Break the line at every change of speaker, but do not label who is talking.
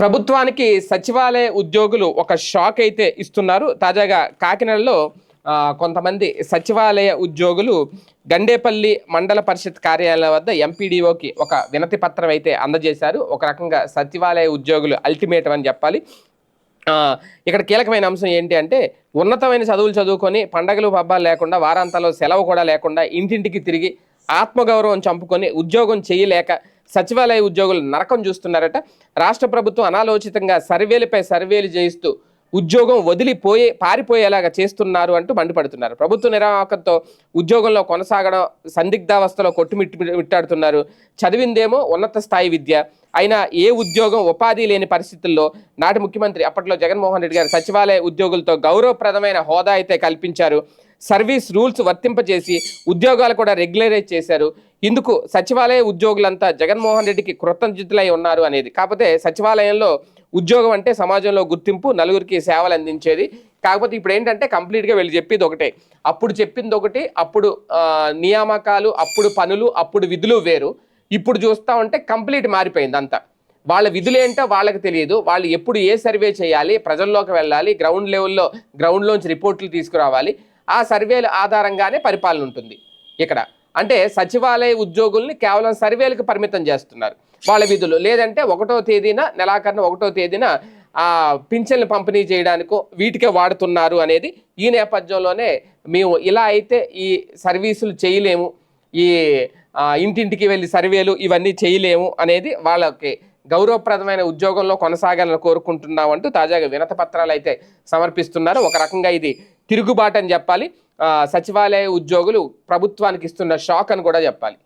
ప్రభుత్వానికి సచివాలయ ఉద్యోగులు ఒక షాక్ అయితే ఇస్తున్నారు. తాజాగా కాకినాడలో కొంతమంది సచివాలయ ఉద్యోగులు గండేపల్లి మండల పరిషత్ కార్యాలయం వద్ద ఎంపీడీఓకి ఒక వినతి పత్రం అయితే అందజేశారు. ఒక రకంగా సచివాలయ ఉద్యోగులు అల్టిమేటం అని చెప్పాలి. ఇక్కడ కీలకమైన అంశం ఏంటి అంటే ఉన్నతమైన చదువులు చదువుకొని పండగలు పబ్బాలు లేకుండా వారాంతాల్లో సెలవు కూడా లేకుండా ఇంటింటికి తిరిగి ఆత్మగౌరవం చంపుకొని ఉద్యోగం చేయలేక సచివాలయ ఉద్యోగులు నరకం చూస్తున్నారట. రాష్ట్ర ప్రభుత్వం అనాలోచితంగా సర్వేలపై సర్వేలు చేయిస్తూ ఉద్యోగం వదిలిపోయే పారిపోయేలాగా చేస్తున్నారు అంటూ మండిపడుతున్నారు. ప్రభుత్వ నిర్వాహకంతో ఉద్యోగంలో కొనసాగడం సందిగ్ధావస్థలో కొట్టుమిట్టు మిట్టాడుతున్నారు. చదివిందేమో ఉన్నత స్థాయి విద్య. అయినా ఏ ఉద్యోగం ఉపాధి లేని పరిస్థితుల్లో నాటి ముఖ్యమంత్రి అప్పట్లో జగన్మోహన్ రెడ్డి గారు సచివాలయ ఉద్యోగులతో గౌరవప్రదమైన హోదా అయితే కల్పించారు. సర్వీస్ రూల్స్ వర్తింపజేసి ఉద్యోగాలు కూడా రెగ్యులరైజ్ చేశారు. ఇందుకు సచివాలయ ఉద్యోగులంతా జగన్మోహన్ రెడ్డికి కృతజ్ఞతలై ఉన్నారు అనేది. కాకపోతే సచివాలయంలో ఉద్యోగం అంటే సమాజంలో గుర్తింపు నలుగురికి సేవలు అందించేది. కాకపోతే ఇప్పుడు ఏంటంటే కంప్లీట్గా వీళ్ళు చెప్పేది ఒకటే. అప్పుడు చెప్పింది ఒకటి అప్పుడు నియామకాలు అప్పుడు పనులు అప్పుడు విధులు వేరు. ఇప్పుడు చూస్తా ఉంటే కంప్లీట్ మారిపోయింది అంతా. వాళ్ళ విధులు ఏంటో వాళ్ళకి తెలియదు. వాళ్ళు ఎప్పుడు ఏ సర్వే చేయాలి ప్రజల్లోకి వెళ్ళాలి గ్రౌండ్ లెవెల్లో గ్రౌండ్లోంచి రిపోర్ట్లు తీసుకురావాలి. ఆ సర్వేల ఆధారంగానే పరిపాలన ఉంటుంది ఇక్కడ. అంటే సచివాలయ ఉద్యోగుల్ని కేవలం సర్వేలకు పరిమితం చేస్తున్నారు. వాళ్ళ విధులు. లేదంటే ఒకటో తేదీన నెలాఖరున ఒకటో తేదీన ఆ పింఛన్లు పంపిణీ చేయడానికో వీటికే వాడుతున్నారు అనేది ఈ నేపథ్యంలోనే మేము ఇలా అయితే ఈ సర్వీసులు చేయలేము. ఈ ఇంటింటికి వెళ్ళి సర్వేలు ఇవన్నీ చేయలేము అనేది వాళ్ళకి గౌరవప్రదమైన ఉద్యోగంలో కొనసాగాలని కోరుకుంటున్నామంటూ తాజాగా వినత పత్రాలు అయితే సమర్పిస్తున్నారు. ఒక రకంగా ఇది తిరుగుబాటు అని చెప్పాలి సచివాలయ ఉద్యోగులు ప్రభుత్వానికి ఇస్తున్న షాక్ అని కూడా చెప్పాలి.